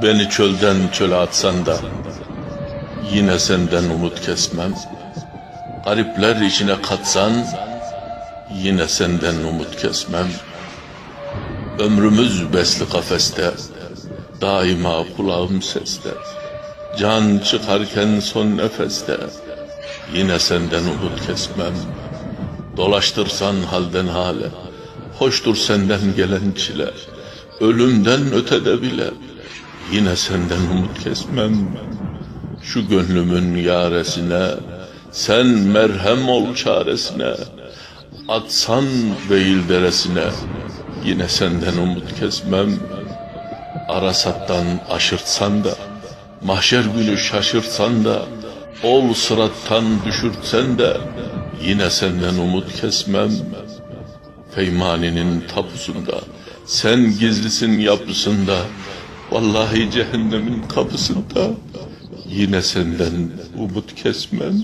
Beni çölden çöle atsan da Yine senden umut kesmem. Garipler içine katsan Yine senden umut kesmem. Ömrümüz besli kafeste Daima kulağım seste. Can çıkarken son nefeste Yine senden umut kesmem. Dolaştırsan halden hale Hoştur senden gelen çile. Ölümden ötede bile Yine senden umut kesmem. Şu gönlümün yaresine Sen merhem ol çaresine Atsan veil deresine. Yine senden umut kesmem. Arasattan aşırtsan da Mahşer günü şaşırtsan da Ol sırattan düşürtsen de Yine senden umut kesmem. Feymani'nin tapusunda Sen gizlisin yapısında Vallahi cehennemin kapısında Yine senden umut kesmem